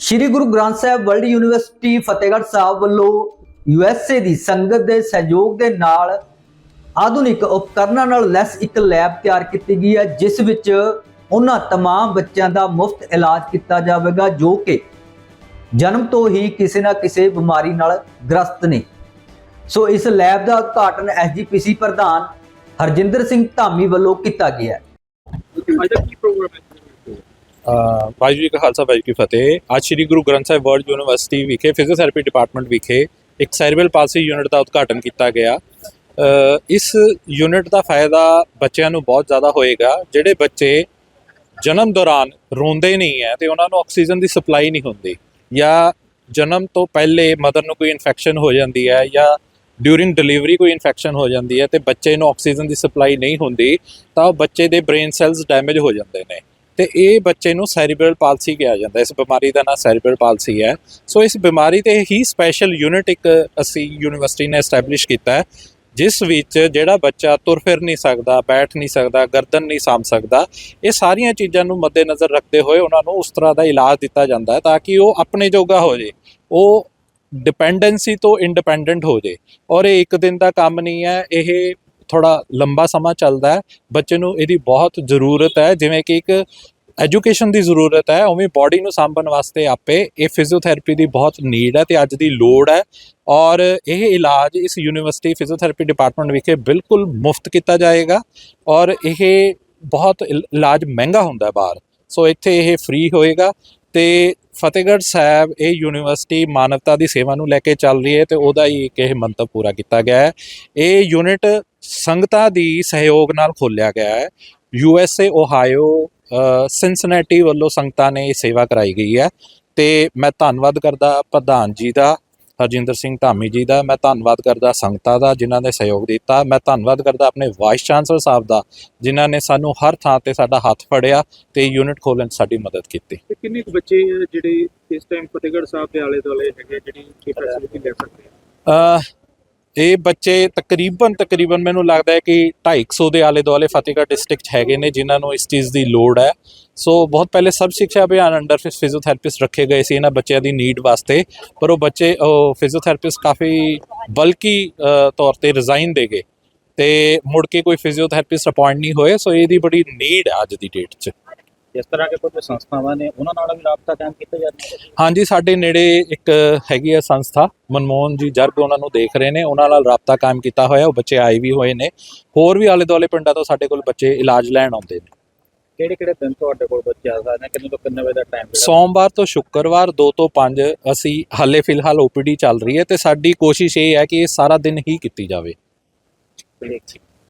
ਸ੍ਰੀ Guru Granth Sahib world university Fatehgarh Sahib ਵੱਲੋਂ USA ਦੀ ਸੰਗਤ ਦੇ ਸਹਿਯੋਗ ਦੇ ਨਾਲ ਆਧੁਨਿਕ ਉਪਕਰਨਾਂ ਨਾਲ ਲੈਸ ਇੱਕ ਲੈਬ ਤਿਆਰ ਕੀਤੀ ਗਈ ਹੈ ਜਿਸ ਵਿੱਚ ਉਹਨਾਂ तमाम ਬੱਚਿਆਂ ਦਾ ਮੁਫਤ ਇਲਾਜ ਕੀਤਾ ਜਾਵੇਗਾ ਜੋ ਕਿ ਜਨਮ ਤੋਂ ਹੀ ਕਿਸੇ ਨਾ ਕਿਸੇ ਬਿਮਾਰੀ ਨਾਲ ਗ੍ਰਸਤ ਨੇ ਸੋ ਇਸ ਲੈਬ ਦਾ ਉਦਘਾਟਨ ਐਸਜੀਪੀਸੀ ਪ੍ਰਧਾਨ ਹਰਜਿੰਦਰ ਸਿੰਘ ਧਾਮੀ ਵੱਲੋਂ ਕੀਤਾ ਗਿਆ ਹੈ ਅੱਜ ਦਾ ਕੀ ਪ੍ਰੋਗਰਾਮ ਹੈ ਅ, ਵਾਹਿਗੁਰੂ ਜੀ ਕਾ ਖਾਲਸਾ, ਵਾਹਿਗੁਰੂ ਜੀ ਕੀ ਫਤਿਹ। ਅੱਜ ਸ੍ਰੀ ਗੁਰੂ ਗ੍ਰੰਥ ਸਾਹਿਬ ਵਰਲਡ ਯੂਨੀਵਰਸਿਟੀ ਵਿਖੇ ਫਿਜ਼ੀਓਥੈਰੇਪੀ ਡਿਪਾਰਟਮੈਂਟ ਵਿਖੇ ਇੱਕ ਸੈਰੀਬਲ ਪਾਲਸੀ ਯੂਨਿਟ ਦਾ ਉਦਘਾਟਨ ਕੀਤਾ ਗਿਆ। ਇਸ ਯੂਨਿਟ ਦਾ ਫਾਇਦਾ ਬੱਚਿਆਂ ਨੂੰ ਬਹੁਤ ਜ਼ਿਆਦਾ ਹੋਏਗਾ, ਜਿਹੜੇ ਬੱਚੇ ਜਨਮ ਦੌਰਾਨ ਰੋਂਦੇ ਨਹੀਂ ਹੈ ਤੇ ਉਹਨਾਂ ਨੂੰ ਆਕਸੀਜਨ ਦੀ ਸਪਲਾਈ ਨਹੀਂ ਹੁੰਦੀ। ਜਾਂ ਜਨਮ ਤੋਂ ਪਹਿਲੇ ਮਦਰ ਨੂੰ ਕੋਈ ਇਨਫੈਕਸ਼ਨ ਹੋ ਜਾਂਦੀ ਹੈ ਜਾਂ ਡਿਊਰਿੰਗ ਡਿਲੀਵਰੀ ਕੋਈ ਇਨਫੈਕਸ਼ਨ ਹੋ ਜਾਂਦੀ ਹੈ ਤੇ ਬੱਚੇ ਨੂੰ ਆਕਸੀਜਨ ਦੀ ਸਪਲਾਈ ਨਹੀਂ ਹੁੰਦੀ, ਤਾਂ ਉਹ ਬੱਚੇ ਦੇ ਬ੍ਰੇਨ ਸੈਲਸ ਡੈਮੇਜ ਹੋ ਜਾਂਦੇ ਨੇ। ਤੇ ਇਹ ਬੱਚੇ ਨੂੰ ਸੈਰੀਬਰਲ ਪਾਲਸੀ ਕਿਹਾ ਜਾਂਦਾ ਇਸ ਬਿਮਾਰੀ ਦਾ ਨਾਮ ਸੈਰੀਬਰਲ ਪਾਲਸੀ ਹੈ। ਸੋ ਇਸ ਬਿਮਾਰੀ ਤੇ ਹੀ ਸਪੈਸ਼ਲ ਯੂਨਿਟ ਇੱਕ ਅਸੀਂ ਯੂਨੀਵਰਸਿਟੀ ਨੇ ਐਸਟੈਬਲਿਸ਼ ਕੀਤਾ ਹੈ, ਜਿਸ ਵਿੱਚ ਜਿਹੜਾ ਬੱਚਾ ਤੁਰ ਫਿਰ ਨਹੀਂ ਸਕਦਾ, ਬੈਠ ਨਹੀਂ ਸਕਦਾ, ਗਰਦਨ ਨਹੀਂ ਸਾਂਭ ਸਕਦਾ, ਇਹ ਸਾਰੀਆਂ ਚੀਜ਼ਾਂ ਨੂੰ ਮੱਦੇਨਜ਼ਰ ਰੱਖਦੇ ਹੋਏ ਉਹਨਾਂ ਨੂੰ ਉਸ ਤਰ੍ਹਾਂ ਦਾ ਇਲਾਜ ਦਿੱਤਾ ਜਾਂਦਾ ਹੈ ਤਾਂ ਕਿ ਉਹ ਆਪਣੇ ਜੋਗਾ ਹੋ ਜੇ। ਉਹ ਡਿਪੈਂਡੈਂਸੀ ਤੋਂ ਇੰਡੀਪੈਂਡੈਂਟ ਹੋ ਜੇ। ਔਰ ਇਹ ਇੱਕ ਦਿਨ ਦਾ ਕੰਮ ਨਹੀਂ ਹੈ, ਇਹ ਥੋੜਾ ਲੰਬਾ ਸਮਾਂ ਚੱਲਦਾ ਹੈ, ਬੱਚੇ ਨੂੰ ਇਹਦੀ ਬਹੁਤ ਜ਼ਰੂਰਤ ਹੈ, ਜਿਵੇਂ ਕਿ ਇੱਕ ਐਜੂਕੇਸ਼ਨ ਦੀ ਜ਼ਰੂਰਤ ਹੈ, ਉਵੇਂ ਬਾਡੀ ਨੂੰ ਸਾਂਭਣ ਵਾਸਤੇ ਆਪੇ ਇਹ ਫਿਜ਼ੀਓਥੈਰੇਪੀ ਦੀ ਬਹੁਤ ਨੀਡ ਹੈ ਤੇ ਅੱਜ ਦੀ ਲੋੜ ਹੈ ਔਰ ਇਹ ਇਲਾਜ ਇਸ ਯੂਨੀਵਰਸਿਟੀ ਫਿਜ਼ੀਓਥੈਰੇਪੀ ਡਿਪਾਰਟਮੈਂਟ ਵਿਖੇ ਬਿਲਕੁਲ ਮੁਫਤ ਕੀਤਾ ਜਾਏਗਾ ਔਰ ਇਹ ਬਹੁਤ ਇਲਾਜ ਮਹਿੰਗਾ ਹੁੰਦਾ ਬਾਹਰ, ਸੋ ਇੱਥੇ ਇਹ ਫ੍ਰੀ ਹੋਏਗਾ ਤੇ ਫਤਿਹਗੜ੍ਹ ਸਾਹਿਬ ਇਹ ਯੂਨੀਵਰਸਿਟੀ ਮਾਨਵਤਾ ਦੀ ਸੇਵਾ ਨੂੰ ਲੈ ਕੇ ਚੱਲ ਰਹੀ ਹੈ ਤੇ ਉਹਦਾ ਹੀ ਇੱਕ ਇਹ ਮੰਤਵ ਪੂਰਾ ਕੀਤਾ ਗਿਆ ਹੈ। ਇਹ ਯੂਨਿਟ ਸੰਗਤਾਂ ਦੀ ਸਹਿਯੋਗ ਨਾਲ ਖੋਲ੍ਹਿਆ ਗਿਆ ਹੈ। ਯੂ ਐਸ ਏ ਓਹਾਇਓ ਸਿਨਸਨੈਟੀ ਵੱਲੋਂ ਸੰਗਤਾਂ ਨੇ ਇਹ ਸੇਵਾ ਕਰਾਈ ਗਈ ਹੈ ਤੇ ਮੈਂ ਧੰਨਵਾਦ ਕਰਦਾ ਪ੍ਰਧਾਨ ਜੀ ਦਾ ਹਰਜਿੰਦਰ ਸਿੰਘ ਧਾਮੀ ਜੀ ਦਾ ਮੈਂ ਧੰਨਵਾਦ ਕਰਦਾ ਸੰਗਤਾਂ ਦਾ ਜਿਨ੍ਹਾਂ ਨੇ ਸਹਿਯੋਗ ਦਿੱਤਾ। ਮੈਂ ਧੰਨਵਾਦ ਕਰਦਾ ਆਪਣੇ ਵਾਈਸ ਚਾਂਸਲਰ ਸਾਹਿਬ ਦਾ ਜਿਨ੍ਹਾਂ ਨੇ ਸਾਨੂੰ ਹਰ ਥਾਂ ਤੇ ਸਾਡਾ ਹੱਥ ਫੜਿਆ ਤੇ ਯੂਨਿਟ ਖੋਲ੍ਹਣ 'ਚ ਸਾਡੀ ਮਦਦ ਕੀਤੀ। ਤੇ ਕਿੰਨੇ ਕੁ ਬੱਚੇ ਜਿਹੜੇ ਇਸ ਟਾਈਮ ਫਤਿਹਗੜ੍ਹ ਸਾਹਿਬ ਦੇ ਆਲੇ ਦੁਆਲੇ ਹੈਗੇ ਜਿਹੜੀ ਇਹ ਫੈਸਿਲਿਟੀ ਲੈ ਸਕਦੇ ਆ? ਇਹ ਬੱਚੇ ਤਕਰੀਬਨ ਤਕਰੀਬਨ ਮੈਨੂੰ ਲੱਗਦਾ ਹੈ ਕਿ 250 ਦੇ ਆਲੇ ਦੁਆਲੇ ਫਤਿਹਗੜ੍ਹ ਡਿਸਟ੍ਰਿਕਟ 'ਚ ਹੈਗੇ ਨੇ, ਜਿਨ੍ਹਾਂ ਨੂੰ ਇਸ ਚੀਜ਼ ਦੀ ਲੋੜ ਹੈ। ਸੋ ਬਹੁਤ ਪਹਿਲੇ ਸਭ ਸਿੱਖਿਆ ਅਭਿਆਨ ਅੰਡਰ ਫਿਜ਼ੀਓਥੈਰੇਪਿਸਟ ਰੱਖੇ ਗਏ ਸੀ ਇਹਨਾਂ ਬੱਚਿਆਂ ਦੀ ਨੀਡ ਵਾਸਤੇ, ਪਰ ਉਹ ਬੱਚੇ, ਉਹ ਫਿਜ਼ੀਓਥੈਰੇਪਿਸਟ ਕਾਫੀ ਬਲਕੀ ਤੌਰ ਤੇ ਰਿਜ਼ਾਈਨ ਦੇ ਗਏ। ਤੇ ਮੁੜ ਕੇ ਕੋਈ ਫਿਜ਼ੀਓਥੈਰੇਪਿਸਟ ਅਪਾਇੰਟ ਨਹੀਂ ਹੋਏ, ਸੋ ਇਹਦੀ ਬੜੀ ਨੀਡ ਹੈ ਅੱਜ ਦੀ ਡੇਟ 'ਚ। ਜਿਸ ਤਰ੍ਹਾਂ ਕੇ ਕੋਈ ਸੰਸਥਾਵਾਂ ਨੇ ਉਹਨਾਂ ਨਾਲ ਵੀ ਰਾਬਤਾ ਕਾਇਮ ਕੀਤਾ ਜਾ ਰਿਹਾ ਹੈ? ਹਾਂਜੀ ਸਾਡੇ ਨੇੜੇ ਇੱਕ ਹੈਗੀ ਹੈ ਸੰਸਥਾ ਮਨਮੋਹਨ ਜੀ ਜਰਗ ਉਹਨਾਂ ਨੂੰ ਦੇਖ ਰਹੇ ਨੇ ਉਹਨਾਂ ਨਾਲ ਰਾਬਤਾ ਕਾਇਮ ਕੀਤਾ ਹੋਇਆ ਉਹ ਬੱਚੇ ਆਏ ਵੀ ਹੋਏ ਨੇ। ਹੋਰ ਵੀ ਆਲੇ ਦੁਆਲੇ ਪਿੰਡਾਂ ਤੋਂ ਸਾਡੇ ਕੋਲ ਬੱਚੇ ਇਲਾਜ ਲੈਣ ਆਉਂਦੇ ਨੇ। ਕਿਹੜੇ ਕਿਹੜੇ ਦਿਨ ਤੁਹਾਡੇ ਕੋਲ ਬੱਚੇ ਆ ਸਕਦੇ ਨੇ? ਕਿੰਨੇ ਤੋਂ ਕਿੰਨੇ ਵਜੇ ਦਾ ਟਾਈਮ ਸੋਮਵਾਰ ਤੋਂ ਸ਼ੁੱਕਰਵਾਰ 2 ਤੋਂ 5 ਅਸੀਂ ਹਾਲੇ ਫਿਲਹਾਲ ਓਪੀਡੀ ਚੱਲ ਰਹੀ ਹੈ ਤੇ ਸਾਡੀ ਕੋਸ਼ਿਸ਼ ਇਹ ਹੈ ਕਿ ਇਹ ਸਾਰਾ ਦਿਨ ਹੀ ਕੀਤੀ ਜਾਵੇ। ਜਿਹੜਾ